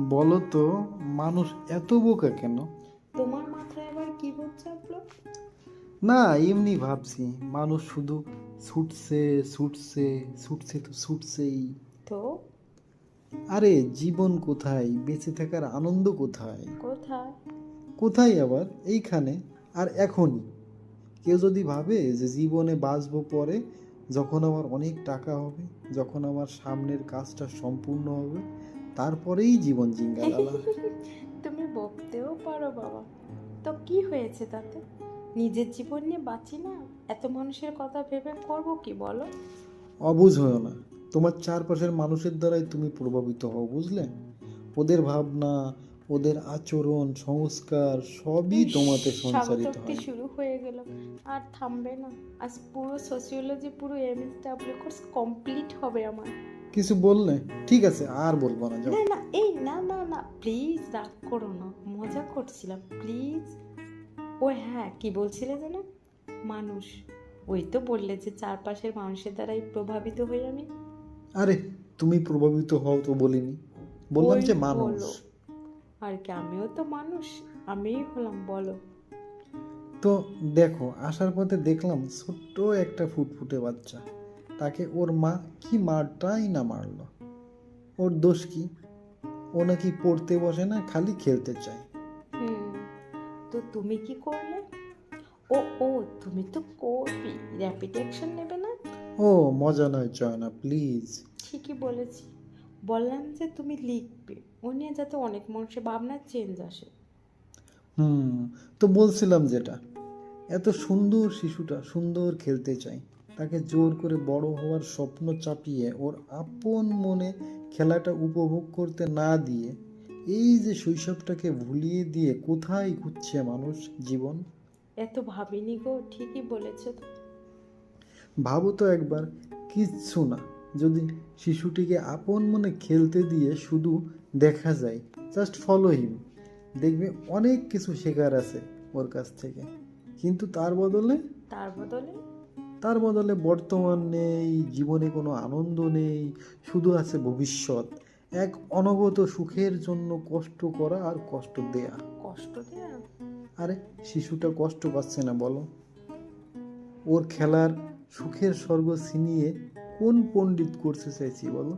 বলো তো মানুষ এত বোকা কেন? তোমার মাথায় আবার কি চাপলো না এমনি ভাবছি মানুষ শুধু ছুটছে ছুটছে ছুটছে তো ছুটছেই। তো? আরে জীবন কোথায়? বেঁচে থাকার আনন্দ কোথায়? কোথায়? কোথায় আবার? এইখানে আর এখনই। কেউ যদি ভাবে যে জীবনে বাঁচবো পরে যখন আমার অনেক টাকা হবে যখন আমার সামনের কাজটা সম্পূর্ণ হবে তারপরেই জীবন জিঙ্গালালা তুমি বকতেও পারো বাবা। তো কি হয়েছে তাতে? নিজের জীবন নিয়ে বাঁচি না? এত মানুষের কথা ভেবে করব কি বলো? অবুঝ হয়েও না। তোমার চারপাশের মানুষের দ্বারাই তুমি প্রভাবিত হও বুঝলে? ওদের ভাবনা ওদের আচরণ সংস্কার সবই তোমাতে সঞ্চারিত হয়। শুরু হয়ে গেল। আর থামবে না। আজ পুরো সোসিওলজি পুরো এমএসডাব্লিউ কোর্স কমপ্লিট হবে আমার। কিছু বললে ঠিক আছে আর বলব না না না এই না না না প্লিজ রাগ করো না মজা করছিলাম প্লিজ ও হ্যাঁ কি বলছিলে যেন? মানুষ। ওই তো বললে যে চারপাশের মানুষের দ্বারাই প্রভাবিত হই আমি। আরে তুমি প্রভাবিত হও তো বলিনি। বললাম যে মানুষ। আর কি আমিও তো মানুষ আমিই হলাম বলো। তো দেখো আসার পথে দেখলাম ছোট্ট একটা ফুটফুটে বাচ্চা। তাকে ওর মা কি মারটাই না মারলো। ওর দোষ কি? ও নাকি পড়তে বসে না খালি খেলতে চায়। হুম তো তুমি কি করলে? ও ও তুমি তো করবি র্যাপিড অ্যাকশন নেবে না? ও মজা নয় চয়না প্লিজ ঠিকই বলেছি। বললাম যে তুমি লিখবে। ও নিয়ে যাতে অনেক মানুষের ভাবনা চেঞ্জ আসে। হুম তো বলছিলাম যেটা এত সুন্দর শিশুটা সুন্দর খেলতে চায়। তাকে জোর করে বড় হওয়ার স্বপ্ন চাপিয়ে ওর আপন মনে খেলাটা উপভোগ করতে না দিয়ে এই যে শৈশবটাকে ভুলিয়ে দিয়ে কোথায় ঘুরছে মানুষ জীবন? এত ভাবিনি গো ঠিকই বলেছ ভাবো তো একবার কিচ্ছু না। যদি শিশুটিকে আপন মনে খেলতে দিয়ে শুধু দেখা যায় জাস্ট ফলো হিম দেখবে অনেক কিছু শেখার আছে ওর কাছ থেকে। কিন্তু তার বদলে? তার বদলে? তার বদলে বর্তমান নেই জীবনে কোনো আনন্দ নেই শুধু আছে ভবিষ্যৎ। এক অনগত সুখের জন্য কষ্ট করা আর কষ্ট দেয়া। কষ্ট দেয়া? আরে শিশুটা কষ্ট পাচ্ছে না বলো। ওর খেলার সুখের স্বর্গ ছিনিয়ে কোন পণ্ডিত করতে চাইছি বলো।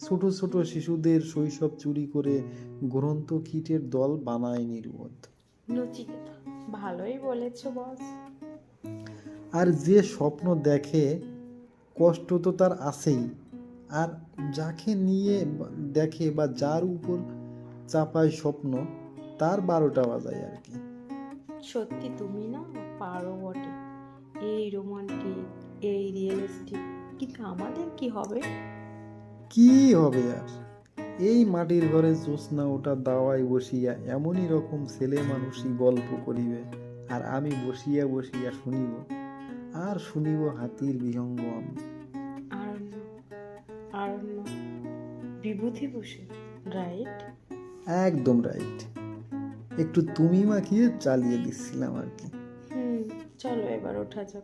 ছোট ছোট শিশুদের শৈশব চুরি করে গ্রন্থ কীটের দল বানায় নির্বোধ। নচিকেতা ভালোই বলেছ বস। আর যে স্বপ্ন দেখে কষ্ট তো তার আছেই। আর যাকে নিয়ে দেখে বা যার উপর চাপায় স্বপ্ন তার বারোটা বাজায় আর কি। সত্যি তুমি না পারো বটে। এই রোমান্টিক এই রিয়েলিস্টিক কিন্তু আমাদের কি হবে? কি হবে আর? এই মাটির ঘরে জ্যোৎস্না ওটা দাওয়ায় বসিয়া এমনই রকম ছেলে মানুষই গল্প করিবে আর আমি বসিয়া বসিয়া শুনিব। আর শুনিব হাতির বিহঙ্গ আমি আরণ্য আরণ্য বিভূতিভূষণ রাইট একদম রাইট একটু তুমি মাখিয়ে চালিয়ে দিচ্ছিলাম আর কি। হুম চলো এবার ওঠা যাক।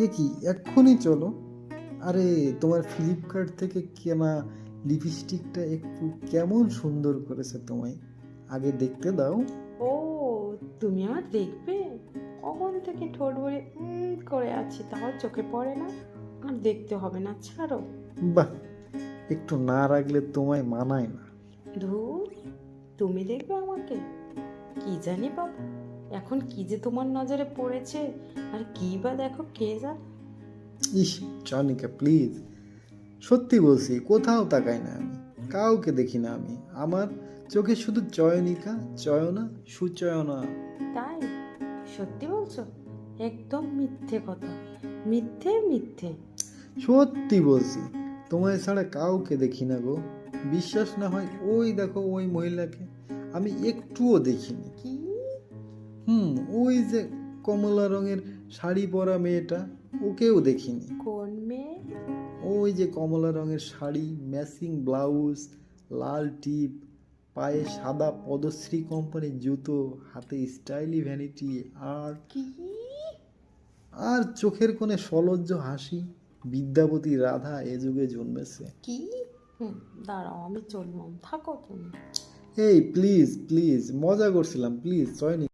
এ কি এক্ষুনি চলো। আরে তোমার ফ্লিপকার্ট থেকে কেনা লিপস্টিকটা একটু কেমন সুন্দর করেছে তোমায়? আগে দেখতে দাও। ও তুমি আমার দেখবে? কখন থেকে ঠোঁট ভরে করে আছি তাও চোখে পড়ে না। আর দেখতে হবে না ছাড়ো। বাহ একটু না রাখলে তোমায় মানায় না। ধুর তুমি দেখবে আমাকে। কি জানি বাবা এখন কি যে তোমার নজরে পড়েছে আর কি বা দেখো কে জানে। ইস চনিকা প্লিজ। সত্যি বলছি কোথাও তাকাই না আমি কাউকে দেখি না আমি। আমার চোখে শুধু চয়নিকা চয়না সুচয়না। তাই? সত্যি বলছো? একদম মিথ্যে কথা। মিথ্যে মিথ্যে। সত্যি বলছি তোমায় ছাড়া কাউকে দেখি না গো। বিশ্বাস না হয় ওই দেখো ওই মহিলাকে। আমি একটুও দেখিনি। কি? হুম ওই যে কমলা রঙের শাড়ি পরা মেয়েটা ওকেও দেখিনি। কোন মেয়ে? ওই যে কমলা রঙের শাড়ি ম্যাচিং ব্লাউজ লাল টিপ পায়ে সাদা পদশ্রী কোম্পানির জুতো হাতে স্টাইলি ভ্যানিটি আর কি? আর চোখের কোণে সলজ্জ হাসি। বিদ্যাপতি রাধা এ যুগে জন্মেছে। কি? দাঁড়াও আমি চললাম থাকো তুমি। এই প্লিজ প্লিজ মজা করছিলাম প্লিজ চয়নি